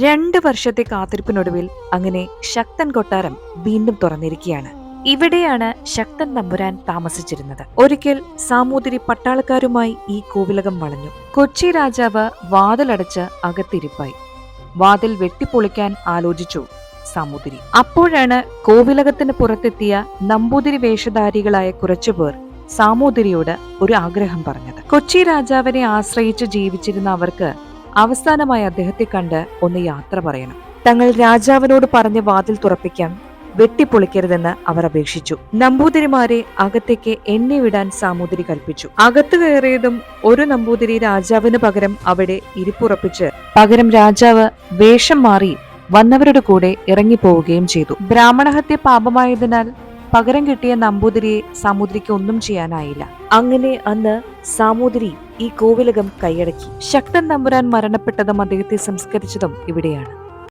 രണ്ട് വർഷത്തെ കാത്തിരിപ്പിനൊടുവിൽ അങ്ങനെ ശക്തൻ കൊട്ടാരം വീണ്ടും തുറന്നിരിക്കുകയാണ്. ഇവിടെയാണ് ശക്തൻ തമ്പുരാൻ താമസിച്ചിരുന്നത്. ഒരിക്കൽ സാമൂതിരി പട്ടാളക്കാരുമായി ഈ കോവിലകം വളഞ്ഞു. കൊച്ചി രാജാവ് വാതിലടച്ച് അകത്തിരിപ്പായി. വാതിൽ വെട്ടിപ്പൊളിക്കാൻ ആലോചിച്ചു സാമൂതിരി. അപ്പോഴാണ് കോവിലകത്തിന് പുറത്തെത്തിയ നമ്പൂതിരി വേഷധാരികളായ കുറച്ചുപേർ സാമൂതിരിയോട് ഒരു ആഗ്രഹം പറഞ്ഞത്. കൊച്ചി രാജാവിനെ ആശ്രയിച്ച് ജീവിച്ചിരുന്ന അവർക്ക് അവസാനമായി അദ്ദേഹത്തെ കണ്ട് ഒന്ന് യാത്ര പറയണം. തങ്ങൾ രാജാവിനോട് പറഞ്ഞ വാതിൽ തുറപ്പിക്കാൻ വെട്ടിപ്പൊളിക്കരുതെന്ന് അവർ അപേക്ഷിച്ചു. നമ്പൂതിരിമാരെ അകത്തേക്ക് എണ്ണി വിടാൻ സാമൂതിരി കൽപ്പിച്ചു. അകത്തു കയറിയതും ഒരു നമ്പൂതിരി രാജാവിന് പകരം അവിടെ ഇരിപ്പുറപ്പിച്ച് പകരം രാജാവ് വേഷം മാറി വന്നവരുടെ കൂടെ ഇറങ്ങിപ്പോവുകയും ചെയ്തു. ബ്രാഹ്മണഹത്യ പാപമായതിനാൽ പകരം കിട്ടിയ നമ്പൂതിരിയെ സാമൂതിരിക്ക് ഒന്നും ചെയ്യാനായില്ല. അങ്ങനെ അന്ന് സാമൂതിരി ഈ കോവിലകം കൈയടക്കി. ശക്തൻ തമ്പുരാൻ മരണപ്പെട്ടതും അദ്ദേഹത്തെ സംസ്കരിച്ചതും ഇവിടെയാണ്.